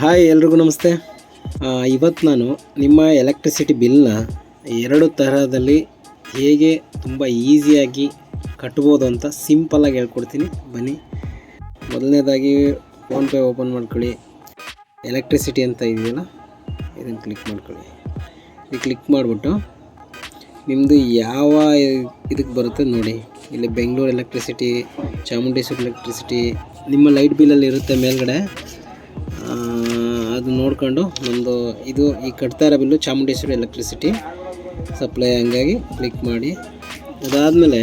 Hi, ಎಲ್ರಿಗೂ ನಮಸ್ತೆ. ಇವತ್ತು ನಾನು ನಿಮ್ಮ ಎಲೆಕ್ಟ್ರಿಸಿಟಿ ಬಿಲ್ನ ಎರಡು ತರಹದಲ್ಲಿ ಹೇಗೆ ತುಂಬ ಈಸಿಯಾಗಿ ಕಟ್ಬೋದು ಅಂತ ಸಿಂಪಲ್ಲಾಗಿ ಹೇಳ್ಕೊಡ್ತೀನಿ. ಬನ್ನಿ. ಮೊದಲನೇದಾಗಿ ಫೋನ್ಪೇ ಓಪನ್ ಮಾಡ್ಕೊಳ್ಳಿ. ಎಲೆಕ್ಟ್ರಿಸಿಟಿ ಅಂತ ಇದೆಯಲ್ಲ, ಇದನ್ನು ಕ್ಲಿಕ್ ಮಾಡ್ಕೊಳ್ಳಿ. ಇಲ್ಲಿ ಕ್ಲಿಕ್ ಮಾಡಿಬಿಟ್ಟು ನಿಮ್ಮದು ಯಾವ ಇದಕ್ಕೆ ಬರುತ್ತೆ ನೋಡಿ. ಇಲ್ಲಿ ಬೆಂಗಳೂರು ಎಲೆಕ್ಟ್ರಿಸಿಟಿ, ಚಾಮುಂಡೇಶ್ವರಿ ಎಲೆಕ್ಟ್ರಿಸಿಟಿ, ನಿಮ್ಮ ಲೈಟ್ ಬಿಲ್ಲಲ್ಲಿ ಇರುತ್ತೆ ಮೇಲ್ಗಡೆ. ಅದು ನೋಡ್ಕೊಂಡು ನಮ್ಮದು ಇದು ಈ ಕಟ್ತಾರ ಬಿಲ್ಲು ಚಾಮುಂಡೇಶ್ವರಿ ಎಲೆಕ್ಟ್ರಿಸಿಟಿ ಸಪ್ಲೈ ಹಂಗಾಗಿ ಕ್ಲಿಕ್ ಮಾಡಿ. ಅದಾದಮೇಲೆ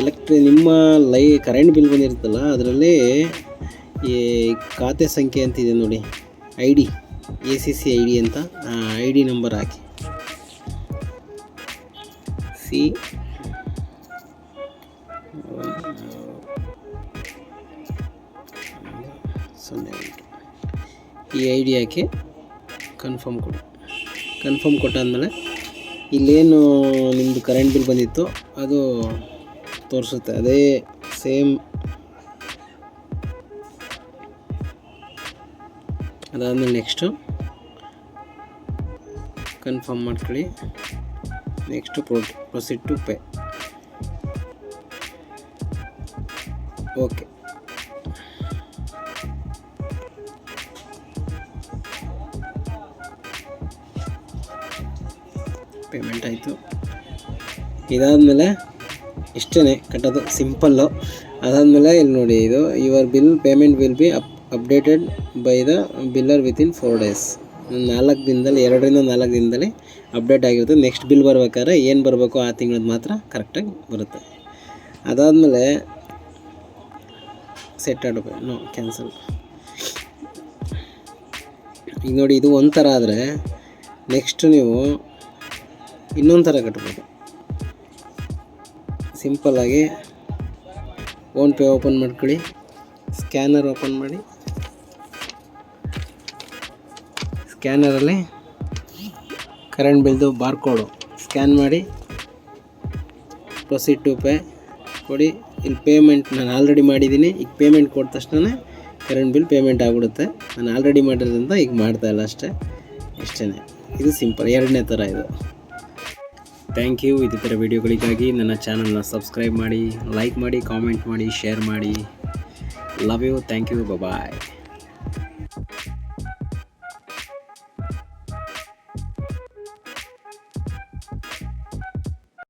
ಎಲೆಕ್ಟ್ರಿ ನಿಮ್ಮ ಲೈ ಕರೆಂಟ್ ಬಿಲ್ ಬಂದಿರುತ್ತಲ್ಲ, ಅದರಲ್ಲಿ ಈ ಖಾತೆ ಸಂಖ್ಯೆ ಅಂತಿದೆ ನೋಡಿ. I D A C C I D ಅಂತ. ಐ ಡಿ ನಂಬರ್ ಹಾಕಿ. ಸಿ ಸೊನ್ನೆ ಎಂಟು ಈ ಐ ಡಿ ಹಾಕಿ ಕನ್ಫರ್ಮ್ ಕೊಡಿ. ಕನ್ಫರ್ಮ್ ಕೊಟ್ಟಾದಮೇಲೆ ಇಲ್ಲೇನು ನಿಮ್ಮದು ಕರೆಂಟ್ ಬಿಲ್ ಬಂದಿತ್ತು ಅದು ತೋರಿಸುತ್ತೆ. ಅದೇ ಸೇಮ್ ಅದಾದಮೇಲೆ ನೆಕ್ಸ್ಟು ಕನ್ಫರ್ಮ್ ಮಾಡ್ಕೊಳ್ಳಿ. Next pro proceed to pay okay payment ಆಯಿತು. ಇದಾದಮೇಲೆ ಇಷ್ಟೇ ಕಟ್ಟೋದು ಸಿಂಪಲ್ಲು. ಅದಾದಮೇಲೆ ಇಲ್ಲಿ ನೋಡಿ ಇದು your bill payment will be up updated by the biller within four days ನಾಲ್ಕು ದಿನದಲ್ಲಿ, ಎರಡರಿಂದ ನಾಲ್ಕು ದಿನದಲ್ಲಿ ಅಪ್ಡೇಟ್ ಆಗಿರುತ್ತೆ. ನೆಕ್ಸ್ಟ್ ಬಿಲ್ ಬರ್ಬೇಕಾದ್ರೆ ಏನು ಬರಬೇಕು ಆ ತಿಂಗಳದ್ದು ಮಾತ್ರ ಕರೆಕ್ಟಾಗಿ ಬರುತ್ತೆ. ಅದಾದಮೇಲೆ ಸೆಟ್ ಆಡಬೇಕು ನೋ ಕ್ಯಾನ್ಸಲ್ ಈಗ ನೋಡಿ ಇದು ಒಂಥರ ಆದರೆ ನೆಕ್ಸ್ಟ್ ನೀವು ಇನ್ನೊಂದು ಥರ ಕಟ್ಬೋದು ಸಿಂಪಲ್ಲಾಗಿ ಫೋನ್ಪೇ ಓಪನ್ ಮಾಡ್ಕೊಳ್ಳಿ. ಸ್ಕ್ಯಾನರ್ ಓಪನ್ ಮಾಡಿ. ಸ್ಕ್ಯಾನರಲ್ಲಿ ಕರೆಂಟ್ ಬಿಲ್ದು ಬಾರ್ಕೋಡು ಸ್ಕ್ಯಾನ್ ಮಾಡಿ. ಪ್ರೊಸೀಡ್ ಟು ಪೇ ಕೊಡಿ. ಇಲ್ಲಿ ಪೇಮೆಂಟ್ ನಾನು ಆಲ್ರೆಡಿ ಮಾಡಿದ್ದೀನಿ. ಈಗ ಪೇಮೆಂಟ್ ಕೊಟ್ಟ ತಕ್ಷಣ ಕರೆಂಟ್ ಬಿಲ್ ಪೇಮೆಂಟ್ ಆಗಿಬಿಡುತ್ತೆ. ನಾನು ಆಲ್ರೆಡಿ ಮಾಡಿರೋದ್ರಿಂದ ಈಗ ಮಾಡ್ತಾ ಇಲ್ಲ ಅಷ್ಟೇ. ಇಷ್ಟೇ ಇದು ಸಿಂಪಲ್ ಎರಡನೇ ಥರ ಇದು. ಥ್ಯಾಂಕ್ ಯು ಇದೇ ಥರ ವೀಡಿಯೋಗಳಿಗಾಗಿ ನನ್ನ ಚಾನಲ್ನ ಸಬ್ಸ್ಕ್ರೈಬ್ ಮಾಡಿ ಲೈಕ್ ಮಾಡಿ ಕಾಮೆಂಟ್ ಮಾಡಿ ಶೇರ್ ಮಾಡಿ. Love you thank you bye